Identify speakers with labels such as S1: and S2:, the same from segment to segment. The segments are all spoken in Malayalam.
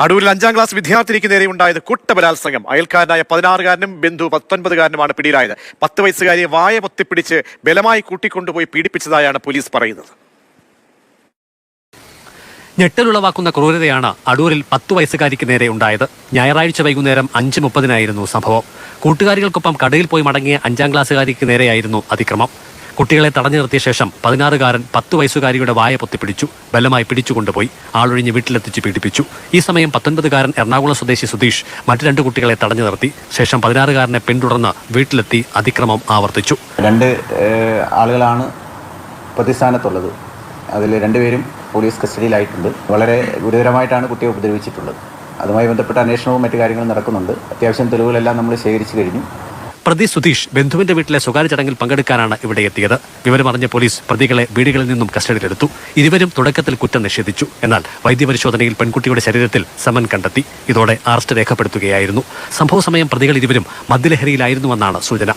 S1: അടൂരിൽ അഞ്ചാം ക്ലാസ് വിദ്യാർത്ഥിനിക്ക് നേരെ ഉണ്ടായത് കൂട്ടബലാത്സംഗം. അയൽക്കാരനായ പതിനാറുകാരനും ബന്ധു പത്തൊൻപതുകാരനുമാണ് പിടിയിലായത്. പത്ത് വയസ്സുകാരിയെ വായ പൊത്തിപ്പിടിച്ച് ബലമായി കൂട്ടിക്കൊണ്ടുപോയി പീഡിപ്പിച്ചതായാണ് പോലീസ് പറയുന്നത്.
S2: ഞെട്ടലുളവാക്കുന്ന ക്രൂരതയാണ് അടൂരിൽ പത്ത് വയസ്സുകാരിക്ക് നേരെ ഉണ്ടായത്. ഞായറാഴ്ച വൈകുന്നേരം അഞ്ച് മുപ്പതിനായിരുന്നു സംഭവം. കൂട്ടുകാരികൾക്കൊപ്പം കടയിൽ പോയി മടങ്ങിയ അഞ്ചാം ക്ലാസ്സുകാരിക്ക് നേരെയായിരുന്നു അതിക്രമം. കുട്ടികളെ തടഞ്ഞു നിർത്തിയ ശേഷം പതിനാറുകാരൻ പത്ത് വയസ്സുകാരിയുടെ വായ പൊത്തിപ്പിടിച്ചു ബലമായി പിടിച്ചുകൊണ്ടുപോയി ആളൊഴിഞ്ഞ് വീട്ടിലെത്തിച്ച് പീഡിപ്പിച്ചു. ഈ സമയം പത്തൊൻപതുകാരൻ എറണാകുളം സ്വദേശി സുധീഷ് മറ്റു രണ്ട് കുട്ടികളെ തടഞ്ഞു നിർത്തി. ശേഷം പതിനാറുകാരനെ പിന്തുടർന്ന് വീട്ടിലെത്തി അതിക്രമം ആവർത്തിച്ചു.
S3: രണ്ട് ആളുകളാണ് പ്രതിസ്ഥാനത്തുള്ളത്. അതിൽ രണ്ടുപേരും പോലീസ് കസ്റ്റഡിയിലായിട്ടുണ്ട്. വളരെ ഗുരുതരമായിട്ടാണ് കുട്ടിയെ ഉപദ്രവിച്ചിട്ടുള്ളത്. അതുമായി ബന്ധപ്പെട്ട അന്വേഷണവും മറ്റു കാര്യങ്ങളും നടക്കുന്നുണ്ട്. അത്യാവശ്യം തെളിവുകളെല്ലാം നമ്മൾ ശേഖരിച്ചു കഴിഞ്ഞു.
S2: പ്രതി സുധീഷ് ബന്ധുവിന്റെ വീട്ടിലെ സ്വകാര്യ ചടങ്ങിൽ പങ്കെടുക്കാനാണ് ഇവിടെ എത്തിയത്. വിവരമറിഞ്ഞ പോലീസ് പ്രതികളെ വീടുകളിൽ നിന്നും കസ്റ്റഡിയിലെടുത്തു. ഇരുവരും തുടക്കത്തിൽ കുറ്റം നിഷേധിച്ചു. എന്നാൽ വൈദ്യപരിശോധനയിൽ പെൺകുട്ടിയുടെ ശരീരത്തിൽ സമൻ കണ്ടെത്തി. ഇതോടെ അറസ്റ്റ് രേഖപ്പെടുത്തുകയായിരുന്നു. സംഭവ സമയം പ്രതികൾ ഇരുവരും മദ്യലഹരിയിലായിരുന്നുവെന്നാണ് സൂചന.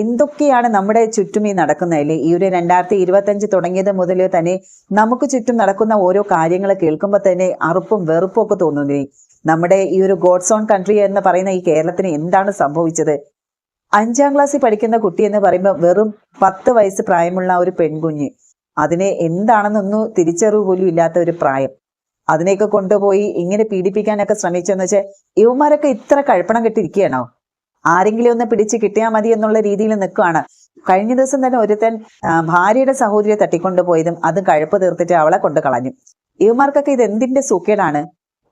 S4: എന്തൊക്കെയാണ് നമ്മുടെ ചുറ്റും ഈ നടക്കുന്നതിൽ ഈ ഒരു രണ്ടായിരത്തി ഇരുപത്തഞ്ച് തുടങ്ങിയത് മുതൽ തന്നെ നമുക്ക് ചുറ്റും നടക്കുന്ന ഓരോ കാര്യങ്ങൾ കേൾക്കുമ്പോൾ തന്നെ അറുപ്പും വെറുപ്പും ഒക്കെ തോന്നുന്നേ. നമ്മുടെ ഈ ഒരു ഗോഡ്സ് ഓൺ കൺട്രി എന്ന് പറയുന്ന ഈ കേരളത്തിന് എന്താണ് സംഭവിച്ചത്? അഞ്ചാം ക്ലാസ്സിൽ പഠിക്കുന്ന കുട്ടി എന്ന് പറയുമ്പോൾ വെറും പത്ത് വയസ്സ് പ്രായമുള്ള ഒരു പെൺകുഞ്ഞ്. അതിനെ എന്താണെന്നൊന്നും തിരിച്ചറിവ് പോലും ഇല്ലാത്ത ഒരു പ്രായം. അതിനെയൊക്കെ കൊണ്ടുപോയി ഇങ്ങനെ പീഡിപ്പിക്കാനൊക്കെ ശ്രമിച്ചെന്ന് വെച്ചാൽ യുവമാരൊക്കെ ഇത്ര കഴപ്പണം കെട്ടിരിക്കുകയാണോ ആരെങ്കിലും ഒന്ന് പിടിച്ച് കിട്ടിയാൽ മതി എന്നുള്ള രീതിയിൽ നിൽക്കുകയാണ് കഴിഞ്ഞ ദിവസം തന്നെ ഒരുത്തൻ ഭാര്യയുടെ സഹോദരിയെ തട്ടിക്കൊണ്ടുപോയതും അതും കഴുപ്പ് തീർത്തിട്ട് അവളെ കൊണ്ട് കളഞ്ഞു. ഇവന്മാർക്കൊക്കെ ഇത് എന്തിന്റെ സൂക്കേടാണ്?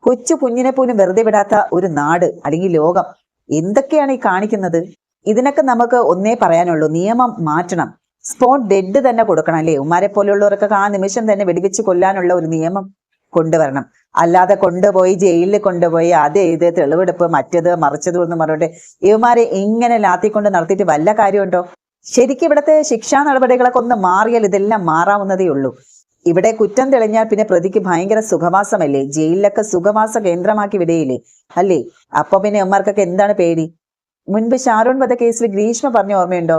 S4: കൊച്ചു കുഞ്ഞിനെ പോലും വെറുതെ വിടാത്ത ഒരു നാട് അല്ലെങ്കിൽ ലോകം. എന്തൊക്കെയാണ് ഈ കാണിക്കുന്നത്? ഇതിനൊക്കെ നമുക്ക് ഒന്നേ പറയാനുള്ളൂ. നിയമം മാറ്റണം. സ്പോട്ട് ഡെഡ് തന്നെ കൊടുക്കണം അല്ലേ? ഉമ്മാരെ പോലെയുള്ളവർക്കൊക്കെ ആ നിമിഷം തന്നെ വെടിവെച്ച് കൊല്ലാനുള്ള ഒരു നിയമം കൊണ്ടുവരണം. അല്ലാതെ കൊണ്ടുപോയി ജയിലിൽ കൊണ്ടുപോയി അത് ഇത് തെളിവെടുപ്പ് മറ്റത് മറിച്ചത് എന്ന് പറഞ്ഞിട്ട് ഇവന്മാരെ ഇങ്ങനെ ലാത്തിക്കൊണ്ട് നടത്തിയിട്ട് വല്ല കാര്യമുണ്ടോ? ശരിക്കും ഇവിടുത്തെ ശിക്ഷാ നടപടികളൊക്കെ ഒന്ന് മാറിയാൽ ഇതെല്ലാം മാറാവുന്നതേ ഉള്ളൂ. ഇവിടെ കുറ്റം തെളിഞ്ഞാൽ പിന്നെ പ്രതിക്ക് ഭയങ്കര സുഖവാസമല്ലേ? ജയിലിലൊക്കെ സുഖവാസ കേന്ദ്രമാക്കി വിടയില്ലേ? അല്ലേ? അപ്പൊ പിന്നെ ഇവന്മാർക്കൊക്കെ എന്താണ് പേടി? മുൻപ് ഷാരൂൺ വധ കേസിൽ ഗ്രീഷ്മ പറഞ്ഞ ഓർമ്മയുണ്ടോ?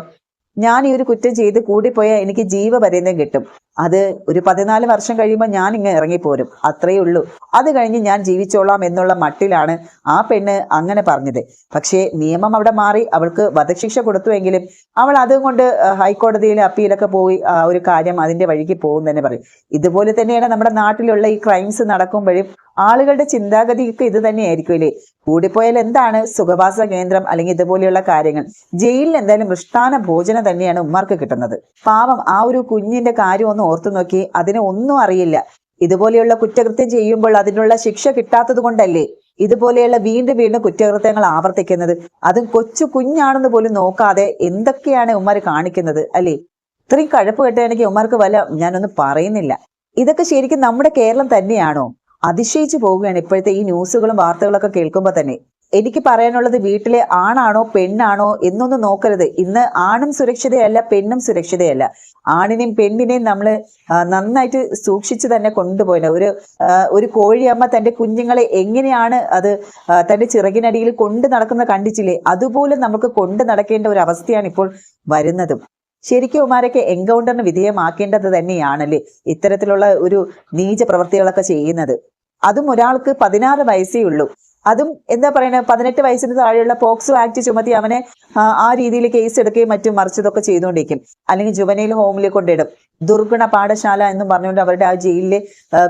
S4: ഞാൻ ഈ ഒരു കുറ്റം ചെയ്ത് കൂടിപ്പോയാൽ എനിക്ക് ജീവപര്യന്തം കിട്ടും. അത് ഒരു പതിനാല് വർഷം കഴിയുമ്പോൾ ഞാൻ ഇങ്ങനെ ഇറങ്ങിപ്പോരും. അത്രയേ ഉള്ളൂ. അത് കഴിഞ്ഞ് ഞാൻ ജീവിച്ചോളാം എന്നുള്ള മട്ടിലാണ് ആ പെണ്ണ് അങ്ങനെ പറഞ്ഞത്. പക്ഷേ നിയമം അവിടെ മാറി അവൾക്ക് വധശിക്ഷ കൊടുത്തുവെങ്കിലും അവൾ അതുകൊണ്ട് ഹൈക്കോടതിയിൽ അപ്പീലൊക്കെ പോയി ഒരു കാര്യം അതിന്റെ വഴിക്ക് പോകും തന്നെ പറയും. ഇതുപോലെ തന്നെയാണ് നമ്മുടെ നാട്ടിലുള്ള ഈ ക്രൈംസ് നടക്കുമ്പോഴും ആളുകളുടെ ചിന്താഗതിക്ക് ഇത് തന്നെയായിരിക്കും അല്ലേ? കൂടിപ്പോയാൽ എന്താണ് സുഖവാസ കേന്ദ്രം അല്ലെങ്കിൽ ഇതുപോലെയുള്ള കാര്യങ്ങൾ? ജയിലിൽ എന്തായാലും മൃഷ്ടാന ഭോജനം തന്നെയാണ് ഉമ്മാർക്ക് കിട്ടുന്നത്. പാവം ആ ഒരു കുഞ്ഞിന്റെ കാര്യം ഒന്ന് ഓർത്തു നോക്കി അതിനെ ഒന്നും അറിയില്ല. ഇതുപോലെയുള്ള കുറ്റകൃത്യം ചെയ്യുമ്പോൾ അതിനുള്ള ശിക്ഷ കിട്ടാത്തത് കൊണ്ടല്ലേ ഇതുപോലെയുള്ള വീണ്ടും വീണ്ടും കുറ്റകൃത്യങ്ങൾ ആവർത്തിക്കുന്നത്? അതും കൊച്ചു കുഞ്ഞാണെന്ന് പോലും നോക്കാതെ എന്തൊക്കെയാണ് ഉമ്മാർ കാണിക്കുന്നത് അല്ലേ? ഇത്രയും കഴപ്പ് കെട്ടുകയാണെങ്കിൽ ഉമ്മാർക്ക് വല്ല ഞാനൊന്നും പറയുന്നില്ല. ഇതൊക്കെ ശരിക്കും നമ്മുടെ കേരളം തന്നെയാണോ? അതിശയിച്ചു പോവുകയാണ് ഇപ്പോഴത്തെ ഈ ന്യൂസുകളും വാർത്തകളൊക്കെ കേൾക്കുമ്പോൾ തന്നെ. എനിക്ക് പറയാനുള്ളത് വീട്ടിലെ ആണാണോ പെണ്ണാണോ എന്നൊന്നും നോക്കരുത്. ഇന്ന് ആണും സുരക്ഷിതയല്ല പെണ്ണും സുരക്ഷിതയല്ല. ആണിനെയും പെണ്ണിനെയും നമ്മൾ നന്നായിട്ട് സൂക്ഷിച്ച് തന്നെ കൊണ്ടുപോയില്ല ഒരു ഒരു കോഴിയമ്മ തന്റെ കുഞ്ഞുങ്ങളെ എങ്ങനെയാണ് അത് തന്റെ ചിറകിനടിയിൽ കൊണ്ടു നടക്കുന്ന കണ്ടിച്ചില്ലേ അതുപോലെ നമുക്ക് കൊണ്ടു നടക്കേണ്ട ഒരു അവസ്ഥയാണ് ഇപ്പോൾ വരുന്നതും. ശരിക്കും ഉമാരൊക്കെ എൻകൗണ്ടറിന് വിധേയമാക്കേണ്ടത് തന്നെയാണല്ലേ ഇത്തരത്തിലുള്ള ഒരു നീച പ്രവൃത്തികളൊക്കെ ചെയ്യുന്നത്? അതും ഒരാൾക്ക് പതിനാറ് വയസ്സേ ഉള്ളൂ. അതും എന്താ പറയുന്നത് പതിനെട്ട് വയസ്സിന് താഴെയുള്ള പോക്സോ ആക്ട് ചുമത്തി അവനെ ആ, രീതിയിൽ കേസ് എടുക്കുകയും മറ്റും മറിച്ചതൊക്കെ ചെയ്തുകൊണ്ടിരിക്കും. അല്ലെങ്കിൽ ജുവനയിൽ ഹോമിൽ കൊണ്ടിടും. ദുർഗുണ പാഠശാല എന്നും പറഞ്ഞുകൊണ്ട് അവരുടെ ആ ജയിലിൽ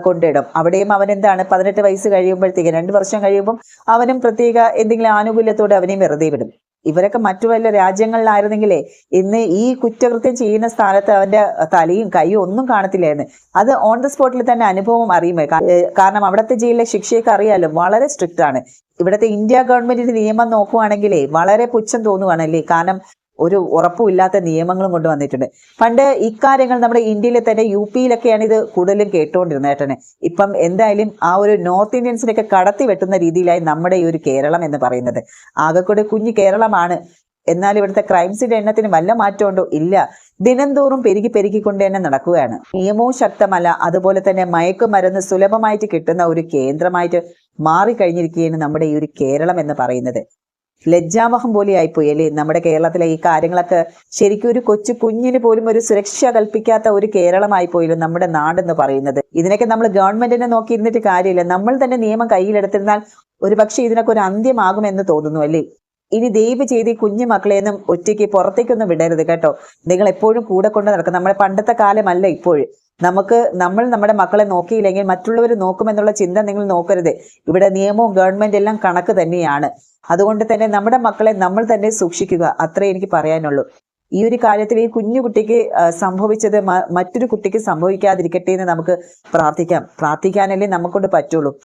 S4: കൊണ്ടിടും. അവിടെയും അവൻ എന്താണ് പതിനെട്ട് വയസ്സ് കഴിയുമ്പോഴത്തേക്ക് രണ്ട് വർഷം കഴിയുമ്പോൾ അവനും പ്രത്യേക എന്തെങ്കിലും ആനുകൂല്യത്തോടെ അവനെയും വെറുതെ വിടും. ഇവരൊക്കെ മറ്റു വല്ല രാജ്യങ്ങളിലായിരുന്നെങ്കിലേ ഇന്ന് ഈ കുറ്റകൃത്യം ചെയ്യുന്ന സ്ഥാനത്ത് അവന്റെ തലയും കൈയും ഒന്നും കാണത്തില്ലായിരുന്നു. അത് ഓൺ ദ സ്പോട്ടിൽ തന്നെ അനുഭവം അറിയുമേ. കാരണം അവിടുത്തെ ജയിലിലെ ശിക്ഷയൊക്കെ അറിയാലോ? വളരെ സ്ട്രിക്റ്റ് ആണ്. ഇവിടുത്തെ ഇന്ത്യ ഗവൺമെന്റിന്റെ നിയമം നോക്കുവാണെങ്കിലേ വളരെ പുച്ഛം തോന്നുവാണല്ലേ? കാരണം ഒരു ഉറപ്പുമില്ലാത്ത നിയമങ്ങളും കൊണ്ടുവന്നിട്ടുണ്ട് പണ്ട് ഇക്കാര്യങ്ങൾ നമ്മുടെ ഇന്ത്യയിലെ തന്നെ യു പിയിലൊക്കെയാണ് ഇത് കൂടുതലും കേട്ടുകൊണ്ടിരുന്നത് ഏട്ടന്. ഇപ്പം എന്തായാലും ആ ഒരു നോർത്ത് ഇന്ത്യൻസിനൊക്കെ കടത്തി വെട്ടുന്ന രീതിയിലായി നമ്മുടെ ഈ ഒരു കേരളം എന്ന് പറയുന്നത്. ആകെക്കൂടെ കുഞ്ഞു കേരളമാണ്. എന്നാൽ ഇവിടുത്തെ ക്രൈംസിന്റെ എണ്ണത്തിന് വല്ല മാറ്റമുണ്ടോ? ഇല്ല. ദിനംതോറും പെരുകി പെരുകിക്കൊണ്ട് തന്നെ നടക്കുകയാണ്. നിയമവും ശക്തമല്ല. അതുപോലെ തന്നെ മയക്കുമരുന്ന് സുലഭമായിട്ട് കിട്ടുന്ന ഒരു കേന്ദ്രമായിട്ട് മാറിക്കഴിഞ്ഞിരിക്കുകയാണ് നമ്മുടെ ഈ ഒരു കേരളം എന്ന് പറയുന്നത്. ലജ്ജാവഹം പോലെ ആയിപ്പോയി അല്ലേ? നമ്മുടെ കേരളത്തിലെ ഈ കാര്യങ്ങളൊക്കെ ശരിക്കും ഒരു കൊച്ചു കുഞ്ഞിന് പോലും ഒരു സുരക്ഷ കൽപ്പിക്കാത്ത ഒരു കേരളമായി പോയില്ലോ നമ്മുടെ നാടെന്ന് പറയുന്നത്. ഇതിനൊക്കെ നമ്മൾ ഗവൺമെന്റിനെ നോക്കി ഇരുന്നിട്ട് കാര്യമില്ല. നമ്മൾ തന്നെ നിയമം കയ്യിലെടുത്തിരുന്നാൽ ഒരു പക്ഷേ ഇതിനൊക്കെ ഒരു അന്ത്യമാകുമെന്ന് തോന്നുന്നു അല്ലേ? ഇനി ദയവ് ചെയ്ത് ഈ കുഞ്ഞു മക്കളെയൊന്നും ഒറ്റയ്ക്ക് പുറത്തേക്കൊന്നും വിടരുത് കേട്ടോ. നിങ്ങൾ എപ്പോഴും കൂടെ കൊണ്ട് നടക്കും. നമ്മുടെ പണ്ടത്തെ കാലമല്ല ഇപ്പോഴും. നമുക്ക് നമ്മൾ നമ്മുടെ മക്കളെ നോക്കിയില്ലെങ്കിൽ മറ്റുള്ളവർ നോക്കുമെന്നുള്ള ചിന്ത നിങ്ങൾ നോക്കരുത്. ഇവിടെ നിയമവും ഗവൺമെന്റ് എല്ലാം കണക്ക് തന്നെയാണ്. അതുകൊണ്ട് തന്നെ നമ്മുടെ മക്കളെ നമ്മൾ തന്നെ സൂക്ഷിക്കുക. അത്രേ എനിക്ക് പറയാനുള്ളൂ. ഈ ഒരു കാര്യത്തിൽ ഈ കുഞ്ഞു കുട്ടിക്ക് സംഭവിച്ചത് മറ്റൊരു കുട്ടിക്ക് സംഭവിക്കാതിരിക്കട്ടെ എന്ന് നമുക്ക് പ്രാർത്ഥിക്കാം. പ്രാർത്ഥിക്കാനല്ലേ നമുക്കൊണ്ട് പറ്റുള്ളൂ.